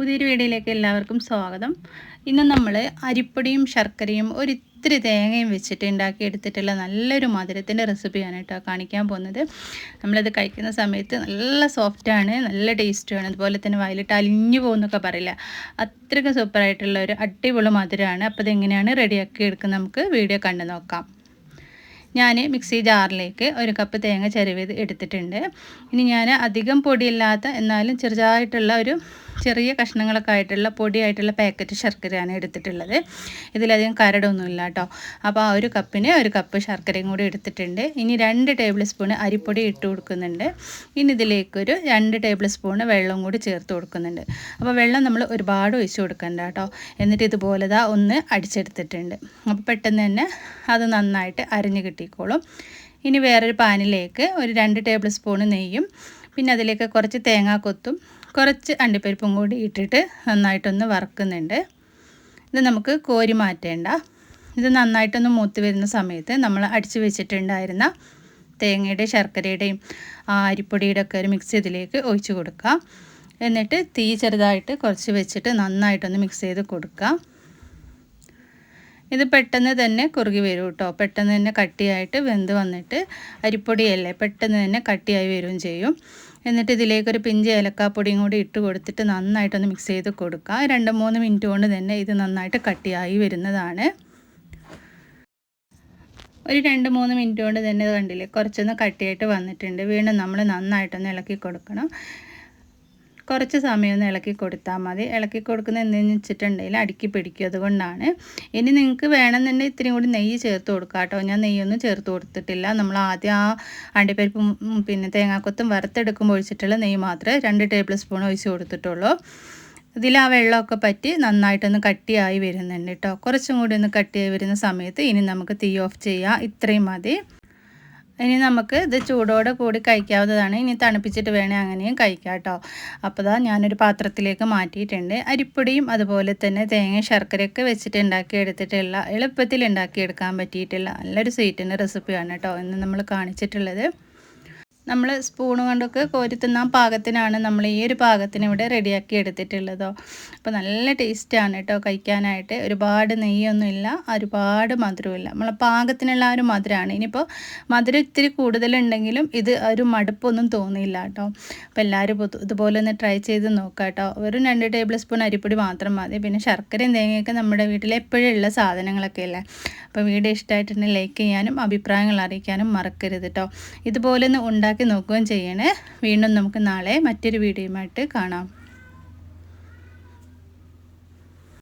പുതിയൊരു വീഡിയോയിലേക്ക് എല്ലാവർക്കും സ്വാഗതം. ഇന്ന് നമ്മൾ അരിപ്പൊടിയും ശർക്കരയും ഒരിത്തിരി തേങ്ങയും വെച്ചിട്ട് ഉണ്ടാക്കി എടുത്തിട്ടുള്ള നല്ലൊരു മധുരത്തിന്റെ റെസിപ്പിയാണ് കേട്ടോ കാണിക്കാൻ പോകുന്നത്. നമ്മളത് കഴിക്കുന്ന സമയത്ത് നല്ല സോഫ്റ്റാണ് നല്ല ടേസ്റ്റുമാണ്. അതുപോലെ തന്നെ വയലിട്ട് അലിഞ്ഞു പോകുന്നൊക്കെ പറയില്ല. അത്രയ്ക്ക് സൂപ്പറായിട്ടുള്ള ഒരു അടിപൊളി മധുരമാണ്. അപ്പോൾ ഇതെങ്ങനെയാണ് റെഡിയാക്കി എടുക്കുന്നത് നമുക്ക് വീഡിയോ കണ്ടു നോക്കാം. ഞാൻ മിക്സി ജാറിലേക്ക് ഒരു കപ്പ് തേങ്ങ ചിരവിയത് എടുത്തിട്ടുണ്ട്. ഇനി ഞാൻ അധികം പൊടിയില്ലാത്ത എന്നാലും ചെറുതായിട്ടുള്ള ഒരു ചെറിയ കഷ്ണങ്ങളൊക്കെ ആയിട്ടുള്ള പൊടിയായിട്ടുള്ള പാക്കറ്റ് ശർക്കരയാണ് എടുത്തിട്ടുള്ളത്. ഇതിലധികം കരടൊന്നുമില്ല കേട്ടോ അപ്പോൾ ആ ഒരു കപ്പിന് ഒരു കപ്പ് ശർക്കരയും കൂടി എടുത്തിട്ടുണ്ട്. ഇനി രണ്ട് ടേബിൾ സ്പൂൺ അരിപ്പൊടി ഇട്ട് കൊടുക്കുന്നുണ്ട്. ഇനി ഇതിലേക്കൊരു രണ്ട് ടേബിൾ സ്പൂൺ വെള്ളം കൂടി ചേർത്ത് കൊടുക്കുന്നുണ്ട്. അപ്പോൾ വെള്ളം നമ്മൾ ഒരുപാട് ഒഴിച്ച് കൊടുക്കണ്ട കേട്ടോ എന്നിട്ട് ഇതുപോലെ ദാ ഒന്ന് അടിച്ചെടുത്തിട്ടുണ്ട്. അപ്പോൾ പെട്ടെന്ന് തന്നെ അത് നന്നായിട്ട് അരിഞ്ഞ് കിട്ടിക്കോളും. ഇനി വേറൊരു പാനിലേക്ക് ഒരു രണ്ട് ടേബിൾ സ്പൂൺ നെയ്യും. പിന്നെ അതിലേക്ക് കുറച്ച് തേങ്ങാക്കൊത്തും കുറച്ച് അണ്ടിപ്പരിപ്പും കൂടി ഇട്ടിട്ട് നന്നായിട്ടൊന്ന് വറക്കുന്നുണ്ട്. ഇത് നമുക്ക് കോരി മാറ്റേണ്ട. ഇത് നന്നായിട്ടൊന്ന് മൂത്ത് വരുന്ന സമയത്ത് നമ്മൾ അടിച്ച് വെച്ചിട്ടുണ്ടായിരുന്ന തേങ്ങയുടെ ശർക്കരയുടെയും അരിപ്പൊടിയുടെ ഒക്കെ ഒരു മിക്സ് ഇതിലേക്ക് ഒഴിച്ച് കൊടുക്കുക എന്നിട്ട് തീ ചെറുതായിട്ട് കുറച്ച് വെച്ചിട്ട് നന്നായിട്ടൊന്ന് മിക്സ് ചെയ്ത് കൊടുക്കുക ഇത് പെട്ടെന്ന് തന്നെ കുറുകി വരും കേട്ടോ. പെട്ടെന്ന് തന്നെ കട്ടിയായിട്ട് വെന്ത് വന്നിട്ട് അരിപ്പൊടിയല്ലേ പെട്ടെന്ന് തന്നെ കട്ടിയായി വരികയും ചെയ്യും. എന്നിട്ട് ഇതിലേക്കൊരു പിഞ്ച് ഏലക്കാപ്പൊടിയും കൂടി ഇട്ട് കൊടുത്തിട്ട് നന്നായിട്ടൊന്ന് മിക്സ് ചെയ്ത് കൊടുക്കുക രണ്ട് മൂന്ന് മിനിറ്റ് കൊണ്ട് തന്നെ ഇത് നന്നായിട്ട് കട്ടിയായി വരുന്നതാണ്. ഒരു രണ്ട് മൂന്ന് മിനിറ്റ് കൊണ്ട് തന്നെ കണ്ടില്ലേ കുറച്ചൊന്ന് കട്ടിയായിട്ട് വന്നിട്ടുണ്ട്. വീണ്ടും നമ്മൾ നന്നായിട്ടൊന്ന് ഇളക്കി കൊടുക്കണം. കുറച്ച് സമയം ഒന്ന് ഇളക്കി കൊടുത്താൽ മതി. ഇളക്കി കൊടുക്കുന്ന എന്തെന്ന് വെച്ചിട്ടുണ്ടെങ്കിൽ അടുക്കി പിടിക്കും. അതുകൊണ്ടാണ്. ഇനി നിങ്ങൾക്ക് വേണമെന്നുണ്ടെങ്കിൽ ഇത്തിരി കൂടി നെയ്യ് ചേർത്ത് കൊടുക്കുക കേട്ടോ. ഞാൻ നെയ്യൊന്നും ചേർത്ത് കൊടുത്തിട്ടില്ല. നമ്മൾ ആദ്യം ആ അണ്ടിപ്പരിപ്പും പിന്നെ തേങ്ങാക്കൊത്തും വറുത്തെടുക്കുമ്പോൾ ഒഴിച്ചിട്ടുള്ള നെയ്യ് മാത്രമേ രണ്ട് ടേബിൾ സ്പൂൺ ഒഴിച്ച് കൊടുത്തിട്ടുള്ളൂ. ഇതിൽ ആ വെള്ളമൊക്കെ പറ്റി നന്നായിട്ടൊന്ന് കട്ടിയായി വരുന്നുണ്ട് കേട്ടോ. കുറച്ചും കൂടി ഒന്ന് കട്ടിയായി വരുന്ന സമയത്ത് ഇനി നമുക്ക് തീ ഓഫ് ചെയ്യാം. ഇത്രയും മതി. ഇനി നമുക്ക് ഇത് ചൂടോടെ കൂടി കഴിക്കാവുന്നതാണ്. ഇനി തണുപ്പിച്ചിട്ട് വേണേൽ അങ്ങനെയും കഴിക്കാം കേട്ടോ. അപ്പോൾ ഇതാ ഞാനൊരു പാത്രത്തിലേക്ക് മാറ്റിയിട്ടുണ്ട്. അരിപ്പൊടിയും അതുപോലെ തന്നെ തേങ്ങ ശർക്കരയൊക്കെ വെച്ചിട്ട് ഉണ്ടാക്കി എടുത്തിട്ടുള്ള എളുപ്പത്തിൽ ഉണ്ടാക്കിയെടുക്കാൻ പറ്റിയിട്ടുള്ള നല്ലൊരു സ്വീറ്റിന്റെ റെസിപ്പിയാണ് കേട്ടോ ഇന്ന് നമ്മൾ കാണിച്ചിട്ടുള്ളത്. നമ്മൾ സ്പൂൺ കൊണ്ടൊക്കെ കോരി പാകത്തിനാണ് നമ്മൾ ഈ ഒരു പാകത്തിന് ഇവിടെ റെഡിയാക്കി എടുത്തിട്ടുള്ളതോ. അപ്പോൾ നല്ല ടേസ്റ്റാണ് കേട്ടോ കഴിക്കാനായിട്ട്. ഒരുപാട് നെയ്യൊന്നുമില്ല ഒരുപാട് മധുരമില്ല നമ്മളെ പാകത്തിനുള്ള ആ ഒരു മധുരമാണ് ഇനിയിപ്പോൾ മധുരം ഇത്തിരി കൂടുതലുണ്ടെങ്കിലും ഇത് ഒരു മടുപ്പൊന്നും തോന്നിയില്ല കേട്ടോ. അപ്പോൾ എല്ലാവരും ഇതുപോലെ ഒന്ന് ട്രൈ ചെയ്ത് നോക്കാം കേട്ടോ. വെറും രണ്ട് ടേബിൾ സ്പൂൺ അരിപ്പൊടി മാത്രം മതി. പിന്നെ ശർക്കരയും തേങ്ങയൊക്കെ നമ്മുടെ വീട്ടിൽ എപ്പോഴും ഉള്ള സാധനങ്ങളൊക്കെ അല്ലേ? അപ്പോൾ വീഡിയോ ഇഷ്ടമായിട്ടുണ്ടെങ്കിൽ ലൈക്ക് ചെയ്യാനും അഭിപ്രായങ്ങൾ അറിയിക്കാനും മറക്കരുത് കേട്ടോ. ഇതുപോലെ ഒന്ന് ഉണ്ടാക്കി നോക്കുകയും ചെയ്യണേ. വീണ്ടും നമുക്ക് നാളെ മറ്റൊരു വീഡിയോയുമായിട്ട് കാണാം.